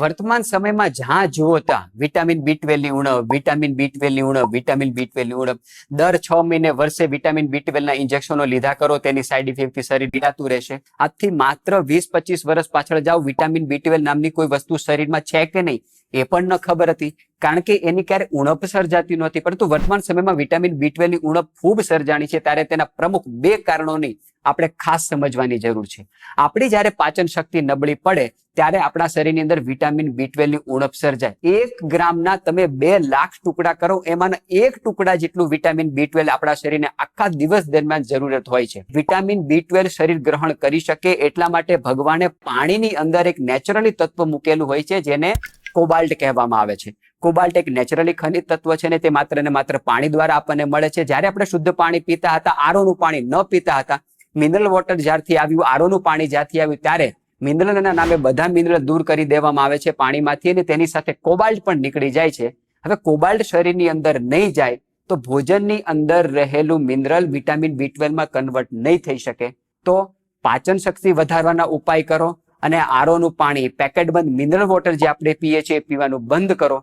વર્તમાન સમયમાં જ્યાં જુઓ ત્યાં વિટામિન બી ની ઉણપ વિટામિન બી ની ઉણપ વિટામિન બી ની ઉણપ. દર છ મહિને વર્ષે વિટામિન બી ના ઇન્જેક્શનો લીધા કરો, તેની સાઈડ ઇફેક્ટથી શરીર પીડાતું રહેશે. આજથી માત્ર વીસ પચીસ વર્ષ પાછળ જાઓ વિટામિન બી નામની કોઈ વસ્તુ શરીરમાં છે કે નહીં? એ પણ ન ખબર હતી. કારણ કે એની ક્યારે ઉણપ સર્જાતી નહોતી, પરંતુ વર્તમાન સમયમાં વિટામિન બી ની ઉણપ ખૂબ સર્જાણી છે, ત્યારે તેના પ્રમુખ બે કારણોની આપણે ખાસ સમજવાની જરૂર છે. આપણી જ્યારે પાચન શક્તિ નબળી પડે, ત્યારે આપણા શરીરની અંદર વિટામિન બી ની ઉણપ સર્જાય. એક ગ્રામના તમે બે લાખ ટુકડા કરો, એમાંના એક ટુકડા જેટલું વિટામિન બી આપણા શરીરને આખા દિવસ દરમિયાન જરૂરત હોય છે. વિટામિન બી શરીર ગ્રહણ કરી શકે એટલા માટે ભગવાને પાણીની અંદર એક નેચરલી તત્વ મૂકેલું હોય છે, જેને કોબાલ્ટ કહેવામાં આવે છે. કોબાલ્ટ એક નેચરલી ખનિજ તત્વ છે ને તે માત્ર ને માત્ર પાણી દ્વારા આપણને મળે છે. જ્યારે આપણે શુદ્ધ પાણી પીતા હતા, આરોનું પાણી ન પીતા હતા, મિનરલ વોટર જ્યારથી આવ્યું, આરોનું પાણી જ્યારથી આવ્યું, ત્યારે મિનરલના નામે બધા મિનરલ દૂર કરી દેવામાં આવે છે પાણીમાંથી અને તેની સાથે કોબાલ્ટ પણ નીકળી જાય છે. હવે કોબાલ્ટ શરીરની અંદર નહીં જાય તો ભોજનની અંદર રહેલું મિનરલ વિટામિન બી ટ્વેલ્વમાં કન્વર્ટ નહીં થઈ શકે. તો પાચન શક્તિ વધારવાના ઉપાય કરો. અને આરોનું પાણી પેકેટ બંધ મિનરલ વોટર જે આપણે પીએ છીએ પીવાનું બંધ કરો.